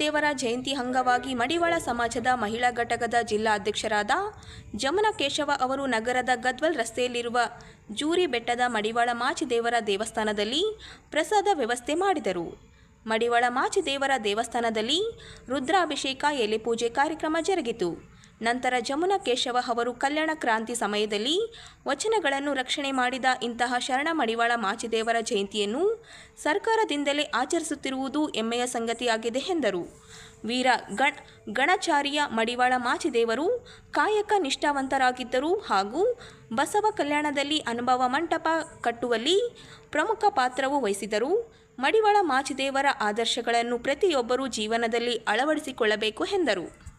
ಮಾಚಿದೇವರ ಜಯಂತಿ ಅಂಗವಾಗಿ ಮಡಿವಾಳ ಸಮಾಜದ ಮಹಿಳಾ ಘಟಕದ ಜಿಲ್ಲಾ ಅಧ್ಯಕ್ಷರಾದ ಜಮುನ ಕೇಶವ ಅವರು ನಗರದ ಗದ್ವಲ್ ರಸ್ತೆಯಲ್ಲಿರುವ ಜೂರಿ ಬೆಟ್ಟದ ಮಡಿವಾಳ ಮಾಚಿದೇವರ ದೇವಸ್ಥಾನದಲ್ಲಿ ಪ್ರಸಾದ ವ್ಯವಸ್ಥೆ ಮಾಡಿದರು. ಮಡಿವಾಳ ಮಾಚಿದೇವರ ದೇವಸ್ಥಾನದಲ್ಲಿ ರುದ್ರಾಭಿಷೇಕ, ಎಲೆ ಪೂಜೆ ಕಾರ್ಯಕ್ರಮ ಜರುಗಿತು. ನಂತರ ಜಮುನಾ ಕೇಶವ ಅವರು ಕಲ್ಯಾಣ ಕ್ರಾಂತಿ ಸಮಯದಲ್ಲಿ ವಚನಗಳನ್ನು ರಕ್ಷಣೆ ಮಾಡಿದ ಇಂತಹ ಶರಣ ಮಡಿವಾಳ ಮಾಚಿದೇವರ ಜಯಂತಿಯನ್ನು ಸರ್ಕಾರದಿಂದಲೇ ಆಚರಿಸುತ್ತಿರುವುದು ಹೆಮ್ಮೆಯ ಸಂಗತಿಯಾಗಿದೆ ಎಂದರು. ವೀರ ಗಣ, ಗಣಚಾರಿಯ ಮಡಿವಾಳ ಮಾಚಿದೇವರು ಕಾಯಕ ನಿಷ್ಠಾವಂತರಾಗಿದ್ದರು ಹಾಗೂ ಬಸವ ಕಲ್ಯಾಣದಲ್ಲಿ ಅನುಭವ ಮಂಟಪ ಕಟ್ಟುವಲ್ಲಿ ಪ್ರಮುಖ ಪಾತ್ರವು ವಹಿಸಿದರು. ಮಡಿವಾಳ ಮಾಚಿದೇವರ ಆದರ್ಶಗಳನ್ನು ಪ್ರತಿಯೊಬ್ಬರೂ ಜೀವನದಲ್ಲಿ ಅಳವಡಿಸಿಕೊಳ್ಳಬೇಕು ಎಂದರು.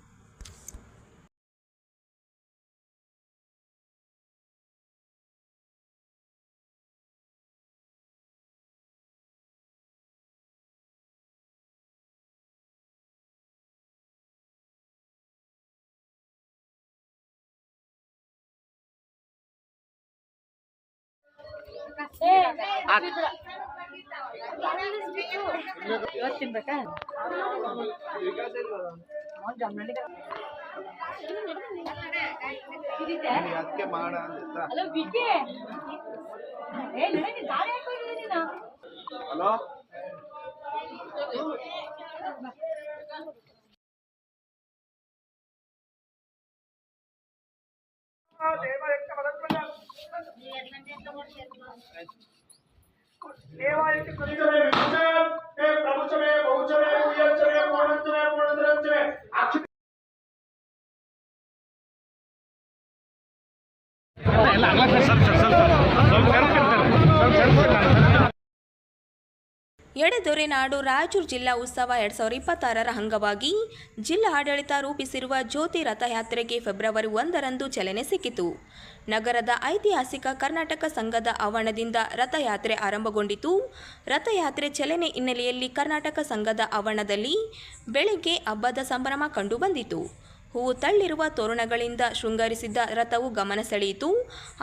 ಇವತ್ತು ತಿನ್ಬೇಕಾ ಅದಕ್ಕೆ ಮಾಡ ಅಂತ ಹಲೋ ವಿಕಿ 越南那边怎么写呢？ಎಡೆದೊರೆನಾಡು ರಾಯಚೂರು ಜಿಲ್ಲಾ ಉತ್ಸವ ಎರಡು ಸಾವಿರದ ಇಪ್ಪತ್ತಾರರ ಅಂಗವಾಗಿ ಜಿಲ್ಲಾ ಆಡಳಿತ ರೂಪಿಸಿರುವ ಜ್ಯೋತಿ ರಥಯಾತ್ರೆಗೆ ಫೆಬ್ರವರಿ ಒಂದರಂದು ಚಲನೆ ಸಿಕ್ಕಿತು. ನಗರದ ಐತಿಹಾಸಿಕ ಕರ್ನಾಟಕ ಸಂಘದ ಆವರಣದಿಂದ ರಥಯಾತ್ರೆ ಆರಂಭಗೊಂಡಿತು. ರಥಯಾತ್ರೆ ಚಲನೆ ಹಿನ್ನೆಲೆಯಲ್ಲಿ ಕರ್ನಾಟಕ ಸಂಘದ ಆವರಣದಲ್ಲಿ ಬೆಳಿಗ್ಗೆ ಹಬ್ಬದ ಸಂಭ್ರಮ ಕಂಡುಬಂದಿತು ಹೂವು ತಳ್ಳಿರುವ ತೋರಣಗಳಿಂದ ಶೃಂಗರಿಸಿದ್ದ ರಥವು ಗಮನ ಸೆಳೆಯಿತು.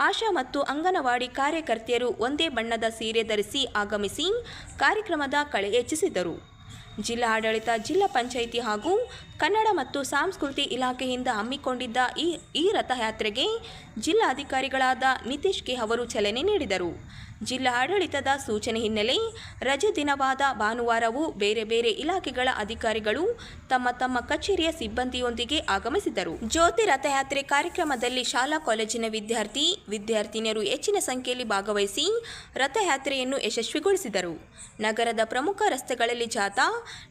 ಆಶಾ ಮತ್ತು ಅಂಗನವಾಡಿ ಕಾರ್ಯಕರ್ತೆಯರು ಒಂದೇ ಬಣ್ಣದ ಸೀರೆ ಧರಿಸಿ ಆಗಮಿಸಿ ಕಾರ್ಯಕ್ರಮದ ಕಳೆ ಹೆಚ್ಚಿಸಿದರು. ಜಿಲ್ಲಾ ಆಡಳಿತ ಜಿಲ್ಲಾ ಪಂಚಾಯಿತಿ ಹಾಗೂ ಕನ್ನಡ ಮತ್ತು ಸಂಸ್ಕೃತಿ ಇಲಾಖೆಯಿಂದ ಹಮ್ಮಿಕೊಂಡಿದ್ದ ಈ ಈ ರಥಯಾತ್ರೆಗೆ ಜಿಲ್ಲಾಧಿಕಾರಿಗಳಾದ ನಿತೀಶ್ ಕೆ ಅವರು ಚಲನೆ ನೀಡಿದರು. ಜಿಲ್ಲಾ ಆಡಳಿತದ ಸೂಚನೆ ಹಿನ್ನೆಲೆ ರಜೆ ದಿನವಾದ ಭಾನುವಾರವೂ ಬೇರೆ ಬೇರೆ ಇಲಾಖೆಗಳ ಅಧಿಕಾರಿಗಳು ತಮ್ಮ ತಮ್ಮ ಕಚೇರಿಯ ಸಿಬ್ಬಂದಿಯೊಂದಿಗೆ ಆಗಮಿಸಿದರು ಜ್ಯೋತಿ ರಥಯಾತ್ರೆ ಕಾರ್ಯಕ್ರಮದಲ್ಲಿ ಶಾಲಾ ಕಾಲೇಜಿನ ವಿದ್ಯಾರ್ಥಿ, ವಿದ್ಯಾರ್ಥಿನಿಯರು ಹೆಚ್ಚಿನ ಸಂಖ್ಯೆಯಲ್ಲಿ ಭಾಗವಹಿಸಿ ರಥಯಾತ್ರೆಯನ್ನು ಯಶಸ್ವಿಗೊಳಿಸಿದರು. ನಗರದ ಪ್ರಮುಖ ರಸ್ತೆಗಳಲ್ಲಿ ಜಾಥಾ,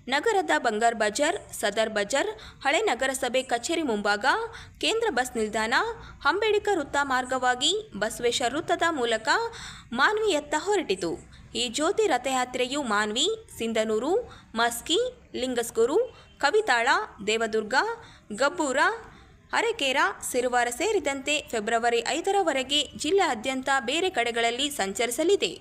ನಗರದ ಬಂಗಾರ್ ಬಜಾರ್, ಸದರ್ ಬಜಾರ್, ಹಳೆ ನಗರಸಭೆ ಕಚೇರಿ ಮುಂಭಾಗ, ಕೇಂದ್ರ ಬಸ್ ನಿಲ್ದಾಣ, ಅಂಬೇಡ್ಕರ್ ವೃತ್ತ ಮಾರ್ಗವಾಗಿ ಬಸವೇಶ್ವರ ವೃತ್ತದ ಮೂಲಕ ಮಾನ್ವಿಯತ್ತ ಹೊರಟಿತು. ಈ ಜ್ಯೋತಿ ರಥಯಾತ್ರೆಯು ಮಾನ್ವಿ, ಸಿಂಧನೂರು, ಮಸ್ಕಿ, ಲಿಂಗಸ್ಕೂರು, ಕವಿತಾಳ, ದೇವದುರ್ಗ, ಗಬ್ಬೂರ, ಅರೆಕೇರ, ಸಿರುವಾರ ಸೇರಿದಂತೆ ಫೆಬ್ರವರಿ ಐದರವರೆಗೆ ಜಿಲ್ಲಾದ್ಯಂತ ಬೇರೆ ಕಡೆಗಳಲ್ಲಿ ಸಂಚರಿಸಲಿದೆ.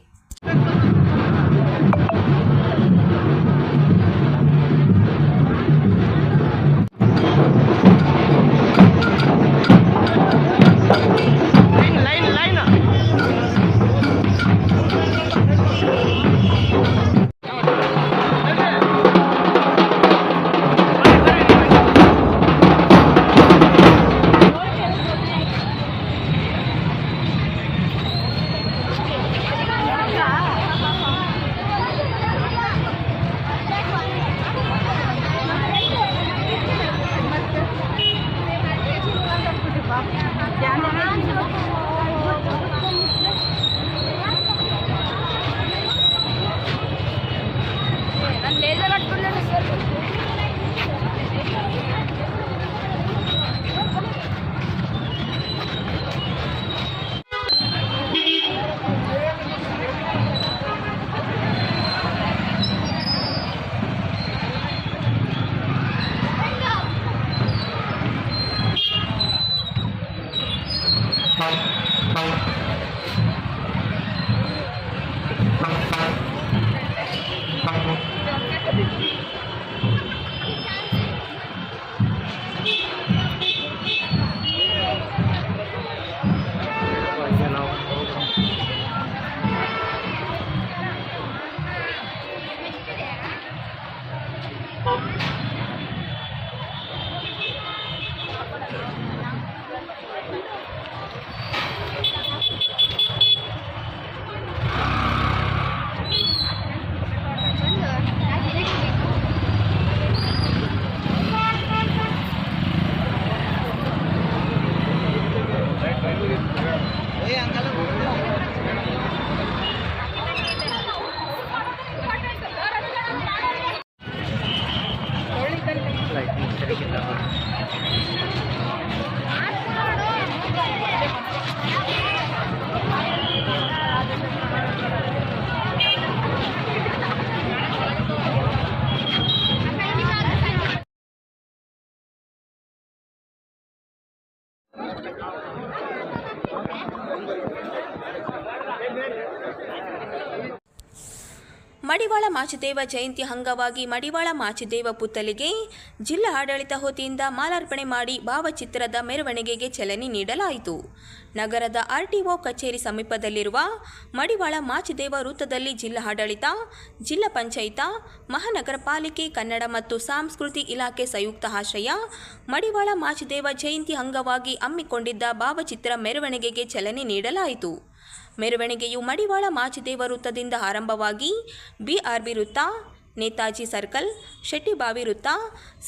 ಮಾಚಿದೇವ ಜಯಂತಿ ಅಂಗವಾಗಿ ಮಡಿವಾಳ ಮಾಚಿದೇವ ಪುತ್ತಲಿಗೆ ಜಿಲ್ಲಾ ಆಡಳಿತ ವತಿಯಿಂದ ಮಾಲಾರ್ಪಣೆ ಮಾಡಿ ಭಾವಚಿತ್ರದ ಮೆರವಣಿಗೆಗೆ ಚಲನೆ ನೀಡಲಾಯಿತು. ನಗರದ ಆರ್ಟಿಒ ಕಚೇರಿ ಸಮೀಪದಲ್ಲಿರುವ ಮಡಿವಾಳ ಮಾಚಿದೇವ ವೃತ್ತದಲ್ಲಿ ಜಿಲ್ಲಾ ಆಡಳಿತ, ಜಿಲ್ಲಾ ಪಂಚಾಯತ, ಮಹಾನಗರ ಪಾಲಿಕೆ, ಕನ್ನಡ ಮತ್ತು ಸಾಂಸ್ಕೃತಿ ಇಲಾಖೆ ಸಂಯುಕ್ತ ಆಶ್ರಯ ಮಡಿವಾಳ ಮಾಚಿದೇವ ಜಯಂತಿ ಅಂಗವಾಗಿ ಹಮ್ಮಿಕೊಂಡಿದ್ದ ಭಾವಚಿತ್ರ ಮೆರವಣಿಗೆಗೆ ಚಲನೆ ನೀಡಲಾಯಿತು. ಮೆರವಣಿಗೆಯು ಮಡಿವಾಳ ಮಾಚಿದೇವ ವೃತ್ತದಿಂದ ಆರಂಭವಾಗಿ ಬಿಆರ್ಬಿ ವೃತ್ತ, ನೇತಾಜಿ ಸರ್ಕಲ್, ಶೆಟ್ಟಿಬಾವಿ ವೃತ್ತ,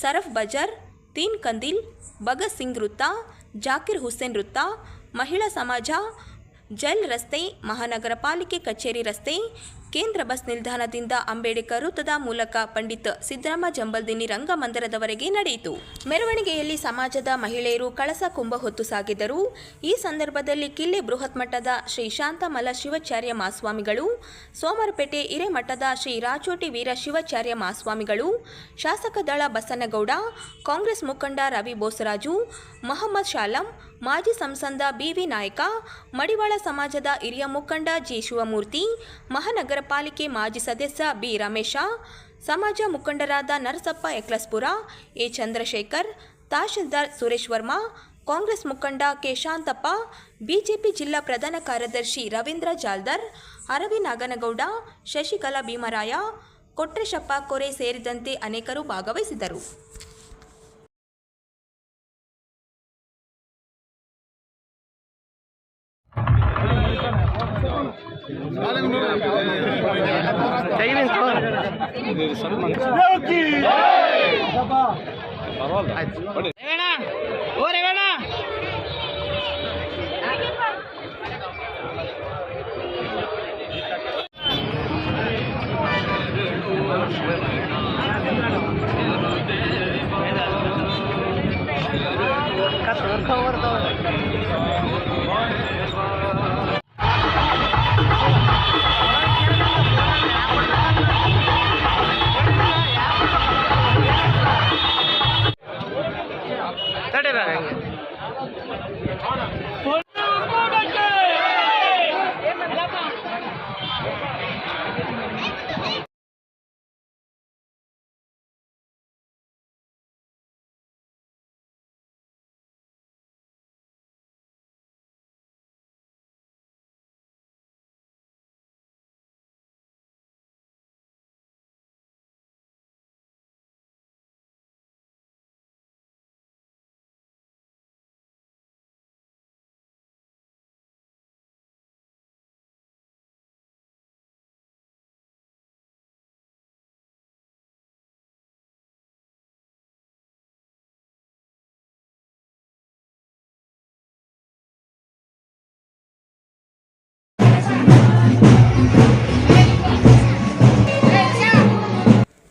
ಸರಫ್ ಬಜಾರ್, ತೀನ್ ಕಂದಿಲ್, ಭಗತ್ ಸಿಂಗ್ ವೃತ್ತ, ಜಾಕಿರ್ ಹುಸೇನ್ ವೃತ್ತ, ಮಹಿಳಾ ಸಮಾಜ, ಜಲ್ ರಸ್ತೆ, ಮಹಾನಗರ ಪಾಲಿಕೆ ಕಚೇರಿ ರಸ್ತೆ ಕೇಂದ್ರ ಬಸ್ ನಿಲ್ದಾಣದಿಂದ ಅಂಬೇಡ್ಕರ್ ವೃತ್ತದ ಮೂಲಕ ಪಂಡಿತ್ ಸಿದ್ದರಾಮ ಜಂಬಲ್ದಿನಿ ರಂಗಮಂದಿರದವರೆಗೆ ನಡೆಯಿತು. ಮೆರವಣಿಗೆಯಲ್ಲಿ ಸಮಾಜದ ಮಹಿಳೆಯರು ಕಳಸ ಕುಂಭ ಹೊತ್ತು ಸಾಗಿದರು. ಈ ಸಂದರ್ಭದಲ್ಲಿ ಕಿಲ್ಲೆ ಬೃಹತ್ ಮಠದ ಶ್ರೀ ಶಾಂತಮಲ ಶಿವಾಚಾರ್ಯ ಮಾಸ್ವಾಮಿಗಳು, ಸೋಮರಪೇಟೆ ಹಿರೇಮಠದ ಶ್ರೀ ರಾಚೋಟಿ ವೀರ ಶಿವಾಚಾರ್ಯ ಮಾಸ್ವಾಮಿಗಳು, ಶಾಸಕ ದಳ ಬಸನಗೌಡ, ಕಾಂಗ್ರೆಸ್ ಮುಖಂಡ ರವಿ ಬೋಸರಾಜು, ಮೊಹಮ್ಮದ್ ಶಾಲಂ, ಮಾಜಿ ಸಂಸದ ಬಿವಿ ನಾಯಕ, ಮಡಿವಾಳ ಸಮಾಜದ ಹಿರಿಯ ಮುಖಂಡ ಜಿ ಶಿವಮೂರ್ತಿ, ಮಹಾನಗರ ಪಾಲಿಕೆ ಮಾಜಿ ಸದಸ್ಯ ಬಿ ರಮೇಶ, ಸಮಾಜ ಮುಖಂಡರಾದ ನರಸಪ್ಪ ಎಕ್ಲಸ್ಪುರ, ಎ ಚಂದ್ರಶೇಖರ್, ತಹಶೀಲ್ದಾರ್ ಸುರೇಶ್ ವರ್ಮಾ, ಕಾಂಗ್ರೆಸ್ ಮುಖಂಡ ಕೆ ಶಾಂತಪ್ಪ, ಬಿಜೆಪಿ ಜಿಲ್ಲಾ ಪ್ರಧಾನ ಕಾರ್ಯದರ್ಶಿ ರವೀಂದ್ರ ಜಾಲ್ದರ್, ಅರವಿ ನಾಗನಗೌಡ, ಶಶಿಕಲಾ ಭೀಮರಾಯ, ಕೊಟ್ರೇಶಪ್ಪ ಕೊರೆ ಸೇರಿದಂತೆ ಅನೇಕರು ಭಾಗವಹಿಸಿದರು. రేవేణా ఓ రేవేణా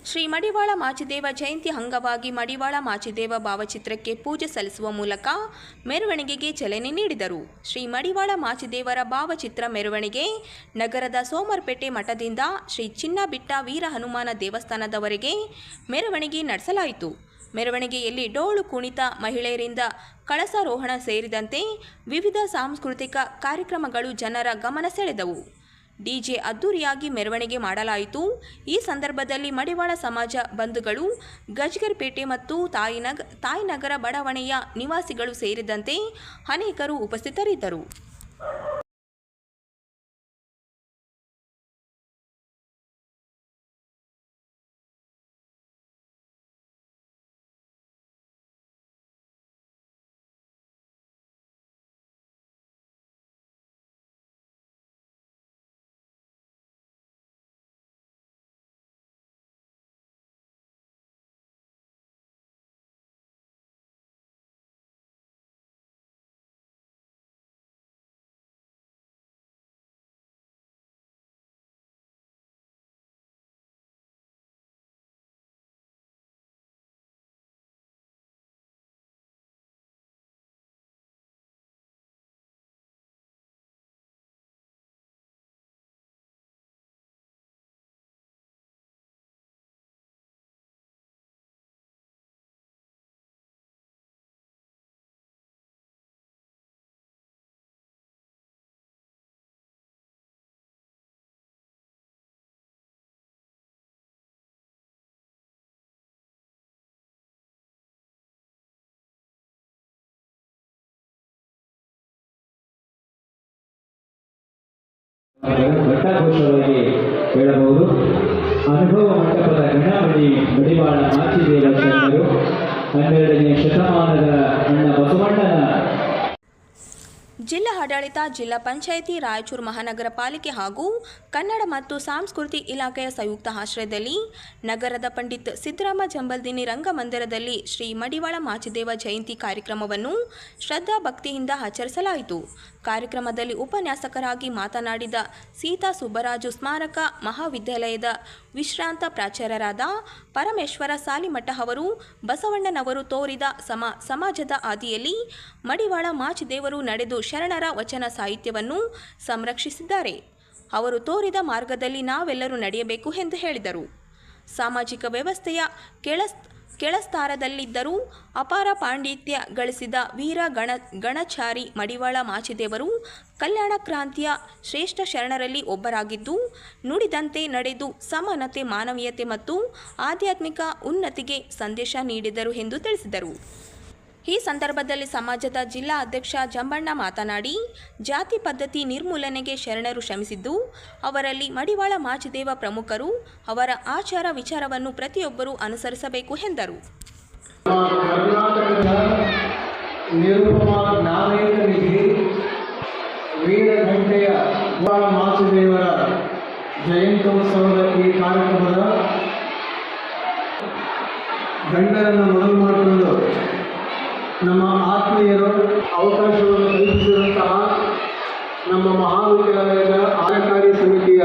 ಶ್ರೀ ಮಡಿವಾಳ ಮಾಚಿದೇವ ಜಯಂತಿ ಅಂಗವಾಗಿ ಮಡಿವಾಳ ಮಾಚಿದೇವ ಭಾವಚಿತ್ರಕ್ಕೆ ಪೂಜೆ ಸಲ್ಲಿಸುವ ಮೂಲಕ ಮೆರವಣಿಗೆಗೆ ಚಲನೆ ನೀಡಿದರು. ಶ್ರೀ ಮಡಿವಾಳ ಮಾಚಿದೇವರ ಭಾವಚಿತ್ರ ಮೆರವಣಿಗೆ ನಗರದ ಸೋಮರ್ಪೇಟೆ ಮಠದಿಂದ ಶ್ರೀ ಚಿನ್ನಬಿಟ್ಟ ವೀರ ಹನುಮಾನ ದೇವಸ್ಥಾನದವರೆಗೆ ಮೆರವಣಿಗೆ ನಡೆಸಲಾಯಿತು. ಮೆರವಣಿಗೆಯಲ್ಲಿ ಡೋಳು ಕುಣಿತ ಮಹಿಳೆಯರಿಂದ ಕಳಸಾರೋಹಣ ಸೇರಿದಂತೆ ವಿವಿಧ ಸಾಂಸ್ಕೃತಿಕ ಕಾರ್ಯಕ್ರಮಗಳು ಜನರ ಗಮನ ಸೆಳೆದವು. ಡಿಜೆ ಅದ್ದೂರಿಯಾಗಿ ಮೆರವಣಿಗೆ ಮಾಡಲಾಯಿತು. ಈ ಸಂದರ್ಭದಲ್ಲಿ ಮಡಿವಾಳ ಸಮಾಜ ಬಂಧುಗಳು, ಗಜ್ಗರ್ಪೇಟೆ ಮತ್ತು ತಾಯಿನಗ, ತಾಯಿನಗರ ಬಡಾವಣೆಯ ನಿವಾಸಿಗಳು ಸೇರಿದಂತೆ ಅನೇಕರು ಉಪಸ್ಥಿತರಿದ್ದರು. ಹೇಳಬಹುದು. ಅನುಭವ ಮಂಟಪದ ಮಡಿವಾಳ ಹನ್ನೆರಡನೇ ಶತಮಾನದ ಅಣ್ಣ ಬಸವಣ್ಣನ ಜಿಲ್ಲಾ ಆಡಳಿತ, ಜಿಲ್ಲಾ ಪಂಚಾಯಿತಿ, ರಾಯಚೂರು ಮಹಾನಗರ ಪಾಲಿಕೆ ಹಾಗೂ ಕನ್ನಡ ಮತ್ತು ಸಂಸ್ಕೃತಿ ಇಲಾಖೆಯ ಸಂಯುಕ್ತ ಆಶ್ರಯದಲ್ಲಿ ನಗರದ ಪಂಡಿತ್ ಸಿದ್ದರಾಮ ಜಂಬಲ್ದಿನಿ ರಂಗಮಂದಿರದಲ್ಲಿ ಶ್ರೀ ಮಡಿವಾಳ ಮಾಚಿದೇವ ಜಯಂತಿ ಕಾರ್ಯಕ್ರಮವನ್ನು ಶ್ರದ್ಧಾ ಭಕ್ತಿಯಿಂದ ಆಚರಿಸಲಾಯಿತು. ಕಾರ್ಯಕ್ರಮದಲ್ಲಿ ಉಪನ್ಯಾಸಕರಾಗಿ ಮಾತನಾಡಿದ ಸೀತಾ ಸುಬ್ಬರಾಜು ಸ್ಮಾರಕ ಮಹಾವಿದ್ಯಾಲಯದ ವಿಶ್ರಾಂತ ಪ್ರಾಚಾರ್ಯರಾದ ಪರಮೇಶ್ವರ ಸಾಲಿಮಠ ಅವರು, ಬಸವಣ್ಣನವರು ತೋರಿದ ಸಮ ಸಮಾಜದ ಆದಿಯಲ್ಲಿ ಮಡಿವಾಳ ಮಾಚಿದೇವರು ನಡೆದು ಶರಣರ ವಚನ ಸಾಹಿತ್ಯವನ್ನು ಸಂರಕ್ಷಿಸಿದ್ದಾರೆ. ಅವರು ತೋರಿದ ಮಾರ್ಗದಲ್ಲಿ ನಾವೆಲ್ಲರೂ ನಡೆಯಬೇಕು ಎಂದು ಹೇಳಿದರು. ಸಾಮಾಜಿಕ ವ್ಯವಸ್ಥೆಯ ಕೆಳಸ್ ಕೆಳಸ್ತಾರದಲ್ಲಿದ್ದರೂ ಅಪಾರ ಪಾಂಡಿತ್ಯ ಗಳಿಸಿದ ವೀರ ಗಣ ಗಣಚಾರಿ ಮಡಿವಾಳ ಮಾಚಿದೇವರು ಕಲ್ಯಾಣ ಕ್ರಾಂತಿಯ ಶ್ರೇಷ್ಠ ಶರಣರಲ್ಲಿ ಒಬ್ಬರಾಗಿದ್ದು, ನುಡಿದಂತೆ ನಡೆದು ಸಮಾನತೆ, ಮಾನವೀಯತೆ ಮತ್ತು ಆಧ್ಯಾತ್ಮಿಕ ಉನ್ನತಿಗೆ ಸಂದೇಶ ನೀಡಿದರು ಎಂದು ತಿಳಿಸಿದರು. ಈ ಸಂದರ್ಭದಲ್ಲಿ ಸಮಾಜದ ಜಿಲ್ಲಾ ಅಧ್ಯಕ್ಷ ಜಂಬಣ್ಣ ಮಾತನಾಡಿ, ಜಾತಿ ಪದ್ಧತಿ ನಿರ್ಮೂಲನೆಗೆ ಶರಣರು ಶ್ರಮಿಸಿದ್ದು, ಅವರಲ್ಲಿ ಮಡಿವಾಳ ಮಾಚಿದೇವ ಪ್ರಮುಖರು ಅವರ ಆಚಾರ ವಿಚಾರವನ್ನು ಪ್ರತಿಯೊಬ್ಬರೂ ಅನುಸರಿಸಬೇಕು ಎಂದರು. ಜಯಂತ್ಯೋತ್ಸವದ ಈ ಕಾರ್ಯಕ್ರಮದ ಗಂಡರನ್ನು ಮೊದಲು ಮಾಡಿಕೊಂಡು ನಮ್ಮ ಆತ್ಮೀಯರು ಅವಕಾಶವನ್ನು ಕಲ್ಪಿಸಿದಂತಹ ನಮ್ಮ ಮಹಾವಿದ್ಯಾಲಯದ ಆಯಕಾರಿ ಸಮಿತಿಯ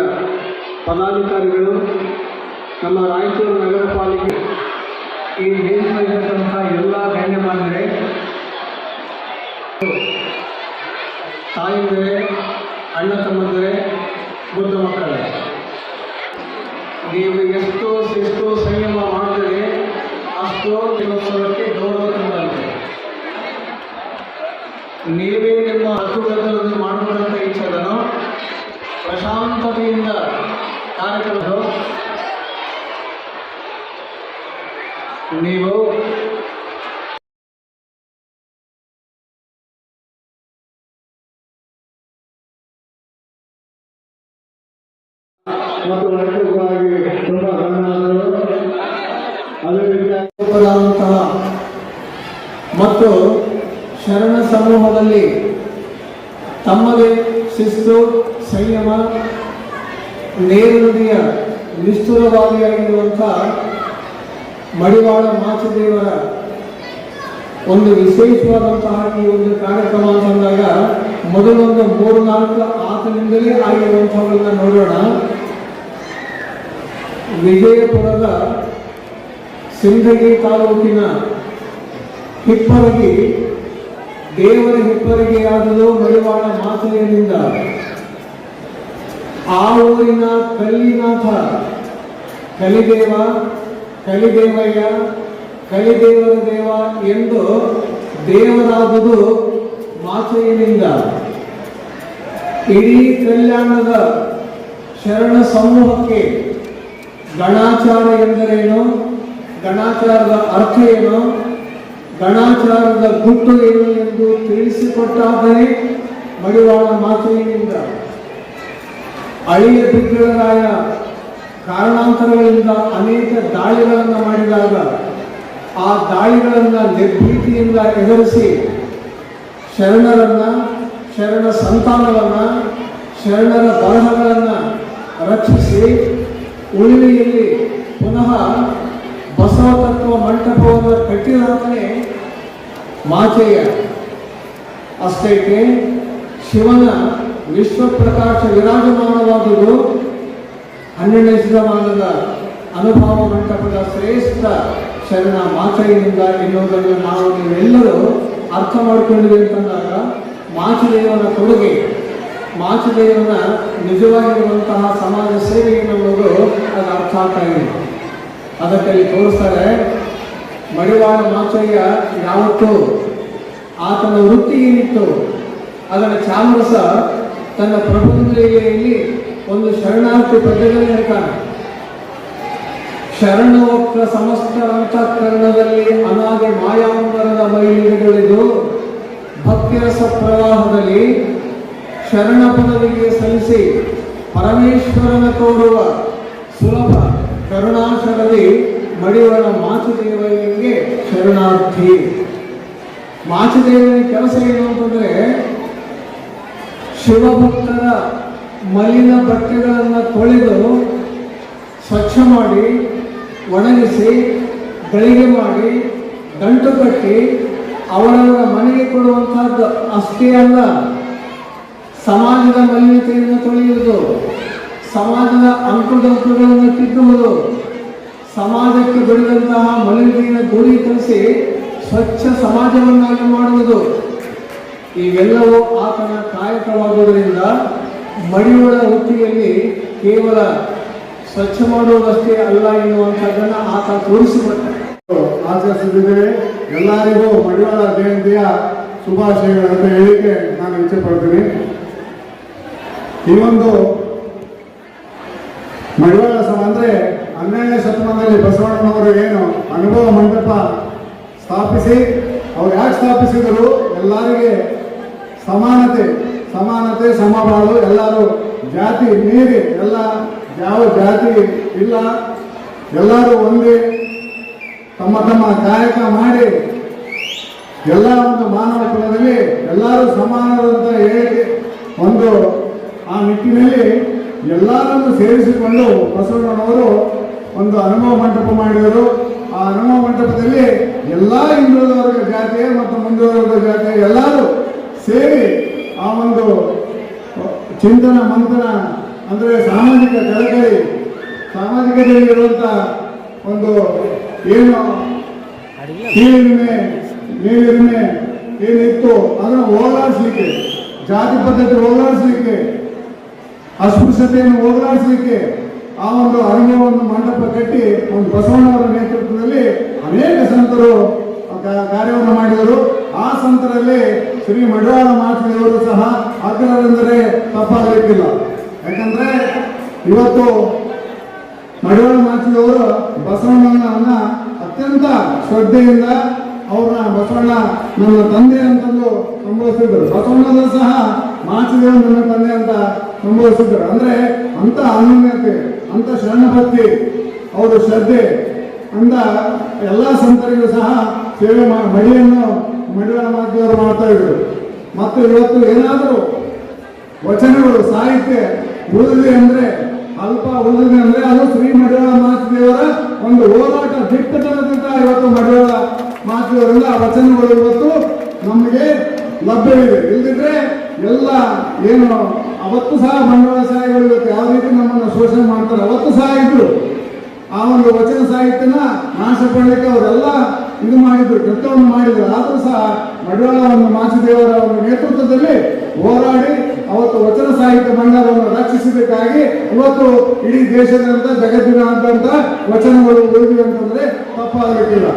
ಪದಾಧಿಕಾರಿಗಳು, ನಮ್ಮ ರಾಯಚೂರು ನಗರ ಪಾಲಿಕೆ ಈ ವೇದಿಕೆಯಲ್ಲಿರ್ತಕ್ಕಂಥ ಎಲ್ಲ ಗಣ್ಯಮಾನ್ಯರೇ, ತಾಯಿಂದರೆ, ಅಣ್ಣ ತಮ್ಮಂದರೆ ಬುದ್ಧ ಮಕ್ಕಳೇ, ನೀವು ಎಷ್ಟೋ ಶಿಸ್ತು ಸಂಯಮ ಮಾಡಿದರೆ ಅಷ್ಟು ದಿನೋತ್ಸವಕ್ಕೆ ಗೌರವ ತಂದಂತೆ ನೀವೇ ನಿಮ್ಮ ಹಕ್ಕುಗಳನ್ನು ಮಾಡಬೇಕಂತ ಇಚ್ಛದನೋ ಪ್ರಶಾಂತತೆಯಿಂದ ಕಾರ್ಯಕ್ರಮ ನೀವು ಮತ್ತು ವೈಯಕ್ತಿಕವಾಗಿ ತುಂಬ ಗಮನಾದರು ಅದೇ ರೀತಿಯಾದಂತಹ ಮತ್ತು ಶರಣ ಸಮೂಹದಲ್ಲಿ ತಮ್ಮದೇ ಶಿಸ್ತು, ಸಂಯಮ ನೇರನುಡಿಯ ನಿಷ್ಠುರವಾದಿಯಾಗಿರುವಂಥ ಮಡಿವಾಳ ಮಾಚದೇವರ ಒಂದು ವಿಶೇಷವಾದಂತಹ ಈ ಒಂದು ಕಾರ್ಯಕ್ರಮ ಅಂತಂದಾಗ ಮೊದಲೊಂದು ಮೂರು ನಾಲ್ಕು ಆತನಿಂದಲೇ ಆಗಿರುವಂಥವುಗಳನ್ನ ನೋಡೋಣ. ವಿಜಯಪುರದ ಸಿಂಧಗಿ ತಾಲೂಕಿನ ಹಿಪ್ಪರಗಿ, ದೇವರ ಹಿಪ್ಪರಿಗೆಯಾದದು ಮಡಿವಾಳ ಮಾತೆಯರಿಂದ ಆ ಊರಿನ ಕಲ್ಲಿನಾಥ ಕಲಿದೇವ, ಕಲಿದೇವಯ್ಯ, ಕಲಿದೇವರ ದೇವ ಎಂದು ದೇವರಾದುದು ಮಾತೆಯನಿಂದ ಇಡೀ ಕಲ್ಯಾಣದ ಶರಣ ಸಮೂಹಕ್ಕೆ ಗಣಾಚಾರ ಎಂದರೇನು? ಗಣಾಚಾರದ ಅರ್ಥ ಏನು? ಗಣಾಚಾರದ ಗುಟ್ಟು ಏನು ಎಂದು ತಿಳಿಸಿಕೊಟ್ಟಾದರೆ ಮಡಿವಾಳ ಮಾತುವಿನಿಂದ. ಅಳಿಯ ಬಿಗ್ಗಳರಾಯ ಕಾರಣಾಂತರಗಳಿಂದ ಅನೇಕ ದಾಳಿಗಳನ್ನು ಮಾಡಿದಾಗ ಆ ದಾಳಿಗಳನ್ನು ನಿರ್ಭೀತಿಯಿಂದ ಎದುರಿಸಿ ಶರಣರನ್ನು, ಶರಣ ಸಂತಾನವನ್ನು, ಶರಣರ ಬರಹಗಳನ್ನು ರಕ್ಷಿಸಿ ಉಳಿವಿಯಲ್ಲಿ ಪುನಃ ಬಸವ ತತ್ವ ಮಂಟಪವನ್ನು ಕಟ್ಟಿದಾಗಲೇ ಮಾಚೆಯ ಅಷ್ಟೇಕೆ ಶಿವನ ವಿಶ್ವಪ್ರಕಾಶ ವಿರಾಜಮಾನವಾದುದು ಹನ್ನೆರಡನೇ ಶತಮಾನದ ಅನುಭವ ಮಂಟಪದ ಶ್ರೇಷ್ಠ ಶರಣ ಮಾಚೆಯಿಂದ ಎನ್ನುವುದನ್ನು ನಾವು ನೀವೆಲ್ಲರೂ ಅರ್ಥ ಮಾಡಿಕೊಂಡಿದೆ ಅಂತಂದಾಗ ಮಾಚುದೇವನ ಕೊಡುಗೆ ಮಾಚುದೇವನ ನಿಜವಾಗಿರುವಂತಹ ಸಮಾಜ ಸೇವೆ ಎನ್ನುವುದು ಅದು ಅರ್ಥ ಆಗ್ತಾ ಇದೆ. ಅದಕ್ಕಲ್ಲಿ ತೋರಿಸ್ತಾರೆ, ಮಡಿವಾಳ ಮಾಚಯ್ಯ ಯಾವತ್ತು ಆತನ ವೃತ್ತಿ ಏನಿತ್ತು, ಅದರ ಚಾಮರಸ ತನ್ನ ಪ್ರಬಂಧಲೆಯಲ್ಲಿ ಒಂದು ಶರಣಾರ್ಥಿ ಪದ್ಯದಲ್ಲಿ ಹೇಳ್ತಾನೆ. ಶರಣೋಕ್ತ ಸಮಸ್ತ ಅಂತಃಕರಣದಲ್ಲಿ ಅನಾದಿ ಮಾಯಾಂಬರದ ಮೈಲಿಗಳಿದು ಭಕ್ತಿರಸ ಪ್ರವಾಹದಲ್ಲಿ ಶರಣ ಪದವಿಗೆ ಸಲ್ಲಿಸಿ ಪರಮೇಶ್ವರನ ತೋರುವ ಸುಲಭ ಕರುಣಾಶರದಿ ಮಡಿವರ ಮಾಚುದೇವನಿಗೆ ಶರಣಾರ್ಥಿ. ಮಾಚುದೇವನ ಕೆಲಸ ಏನು ಅಂತಂದ್ರೆ ಶಿವಭಕ್ತರ ಮಲಿನ ಬಟ್ಟೆಗಳನ್ನು ತೊಳೆದು ಸ್ವಚ್ಛ ಮಾಡಿ, ಒಣಗಿಸಿ, ಗಳಿಗೆ ಮಾಡಿ, ಗಂಟು ಕಟ್ಟಿ ಅವರವರ ಮನೆಗೆ ಕೊಡುವಂತಹದ್ದು ಅಷ್ಟೇ ಅಲ್ಲ. ಸಮಾಜದ ಮಲಿನತೆಯನ್ನು ತೊಳೆಯುವುದು, ಸಮಾಜದ ಅಂಕುಡಂಕುಗಳನ್ನು ತಿದ್ದುವುದು ಸಮಾಜಕ್ಕೆ ದೊರೆಯುವಂತಹ ಮಲಿನತೆಯನ್ನು ದೂರೀಕರಿಸಿ ಸ್ವಚ್ಛ ಸಮಾಜವನ್ನಾಗಿ ಮಾಡುವುದು, ಇವೆಲ್ಲವೂ ಆತನ ಕಾಯಕವಾಗುವುದರಿಂದ ಮಡಿಯುಳ ವೃತ್ತಿಯಲ್ಲಿ ಕೇವಲ ಸ್ವಚ್ಛ ಮಾಡುವುದಷ್ಟೇ ಅಲ್ಲ ಎನ್ನುವಂಥದ್ದನ್ನು ಆತ ತೋರಿಸಿಕೊಟ್ಟ. ಆಚರಿಸುತ್ತಿದ್ದೇವೆ. ಎಲ್ಲರಿಗೂ ಮಡಿವಾಳ ಜಯಂತಿಯ ಶುಭಾಶಯಗಳನ್ನು ಹೇಳಿಕೆ ನಾನು ಇಚ್ಛೆ ಪಡ್ತೀನಿ ಈ ಒಂದು ಮಡಿವಾಳ ಸಮ ಅಂದರೆ ಹನ್ನೆರಡನೇ ಶತಮಾನದಲ್ಲಿ ಬಸವಣ್ಣನವರು ಏನು ಅನುಭವ ಮಂಟಪ ಸ್ಥಾಪಿಸಿ, ಅವ್ರು ಯಾಕೆ ಸ್ಥಾಪಿಸಿದರು? ಎಲ್ಲರಿಗೆ ಸಮಾನತೆ ಸಮಾನತೆ, ಸಮಬಾಳು, ಎಲ್ಲರೂ ಜಾತಿ, ಮೀರಿ, ಎಲ್ಲ ಯಾವ ಜಾತಿ ಇಲ್ಲ, ಎಲ್ಲರೂ ಒಂದೇ. ತಮ್ಮ ತಮ್ಮ ಕಾಯಕ ಮಾಡಿ ಎಲ್ಲ ಒಂದು ಮಾನವ ಕುಲದಲ್ಲಿ ಎಲ್ಲರೂ ಸಮಾನರಂತ ಹೇಳಿ ಒಂದು ಆ ನಿಟ್ಟಿನಲ್ಲಿ ಎಲ್ಲರನ್ನು ಸೇರಿಸಿಕೊಂಡು ಬಸವಣ್ಣನವರು ಒಂದು ಅನುಭವ ಮಂಟಪ ಮಾಡಿದರು. ಆ ಅನುಭವ ಮಂಟಪದಲ್ಲಿ ಎಲ್ಲ ಹಿಂದುಳಿದ ಜಾತಿಯ ಮತ್ತು ಮುಂದುವರೆದ ಜಾತಿ ಜಾತಿಯ ಎಲ್ಲರೂ ಸೇರಿ ಆ ಒಂದು ಚಿಂತನ, ಮಂಥನ, ಅಂದರೆ ಸಾಮಾಜಿಕ ಕಳಕಳಿ ಸಾಮಾಜಿಕದಲ್ಲಿರುವಂಥ ಒಂದು ಏನು ಕೀಳಿರಿಮೆ ಮೇಲಿರಿಮೆ ಏನಿತ್ತು ಅದನ್ನು ಹೋಗಲಾಡಿಸ್ಲಿಕ್ಕೆ, ಜಾತಿ ಪದ್ಧತಿ ಹೋಗಲಾಡಿಸ್ಲಿಕ್ಕೆ ಅಸ್ಪೃಶ್ಯತೆಯನ್ನು ಹೋಗಲಾಡಿಸಲಿಕ್ಕೆ ಆ ಒಂದು ಅರಣ್ಯವನ್ನು ಮಂಟಪ ಕಟ್ಟಿ ಒಂದು ಬಸವಣ್ಣವರ ನೇತೃತ್ವದಲ್ಲಿ ಅನೇಕ ಸಂತರು ಕಾರ್ಯವನ್ನು ಮಾಡಿದರು. ಆ ಸಂತರಲ್ಲಿ ಶ್ರೀ ಮಡಿವಾಳ ಮಾಚಿದೇವರು ಸಹ ಅಗ್ರರೆಂದರೆ ತಪ್ಪಾಗಲಿಕ್ಕಿಲ್ಲ. ಯಾಕಂದ್ರೆ ಇವತ್ತು ಮಡಿವಾಳ ಮಾಚಿದವರು ಬಸವಣ್ಣನ ಅತ್ಯಂತ ಶ್ರದ್ಧೆಯಿಂದ ಅವ್ರನ್ನ ಬಸವಣ್ಣ ನನ್ನ ತಂದೆ ಅಂತಂದು ಸಂಬೋಧಿಸಿದ್ರು ಬಸವಣ್ಣದ ಸಹ ಮಾಚಿದೇವ ನನ್ನ ತಂದೆ ಅಂತ ಸಂಬೋಧಿಸಿದ್ರು ಅಂದ್ರೆ ಅಂತ ಅನ್ಯೋನ್ಯತೆ ಅಂತ ಶರಣಭಕ್ತಿ ಅವರು ಶ್ರದ್ಧೆ ಅಂದ ಎಲ್ಲ ಸಂತರಿಗೂ ಸಹ ಸೇವೆ ಮಡಿಯನ್ನು ಮಡಿವಾಳ ಮಾಚಿದವರು ಮಾಡ್ತಾ ಇದ್ರು ಮತ್ತು ಇವತ್ತು ಏನಾದರೂ ವಚನಗಳು, ಸಾಹಿತ್ಯ ಉಳಿದಿದೆ ಅಂದ್ರೆ, ಅಲ್ಪ ಉಳಿದಿದೆ ಅಂದ್ರೆ ಅದು ಶ್ರೀ ಮಡಿವಾಳ ಮಾಚಿದೇವರ ಒಂದು ಹೋರಾಟ ದಿಟ್ಟತನದಿಂದ ಇವತ್ತು ಮಡಿವಾಳ ಮಾಚಿದೇವರಿಂದ ಆ ವಚನಗಳು ಇವತ್ತು ನಮಗೆ ಲಭ್ಯವಿದೆ. ಇಲ್ದಿದ್ರೆ ಎಲ್ಲ ಏನು, ಅವತ್ತು ಸಹ ಬಂಡವಾಳ ಸಹಾಯಗಳು ಇವತ್ತು ಯಾವ ರೀತಿ ನಮ್ಮನ್ನು ಶೋಷಣೆ ಮಾಡ್ತಾರೆ, ಅವತ್ತು ಸಹ ಇದ್ರು. ಆ ಒಂದು ವಚನ ಸಾಹಿತ್ಯನ ನಾಶ ಪಡಲಿಕ್ಕೆ ಅವರೆಲ್ಲ ಇದು ಮಾಡಿದ್ರು ಕೃತ್ಯವನ್ನು ಮಾಡಿದ್ರು. ಆದರೂ ಸಹ ಮಡಿವಾಳ ಒಂದು ಮಾಚಿದೇವರ ಒಂದು ನೇತೃತ್ವದಲ್ಲಿ ಹೋರಾಡಿ ಅವತ್ತು ವಚನ ಸಾಹಿತ್ಯ ಭಂಡಾರವನ್ನು ರಕ್ಷಿಸಬೇಕಾಗಿ ಇವತ್ತು ಇಡೀ ದೇಶದಂತ ಜಗತ್ತಿನಾದ್ಯಂತ ವಚನಗಳು ಉಳಿದಿವೆ ಅಂತಂದ್ರೆ ತಪ್ಪಾಗಲಿಕ್ಕಿಲ್ಲ.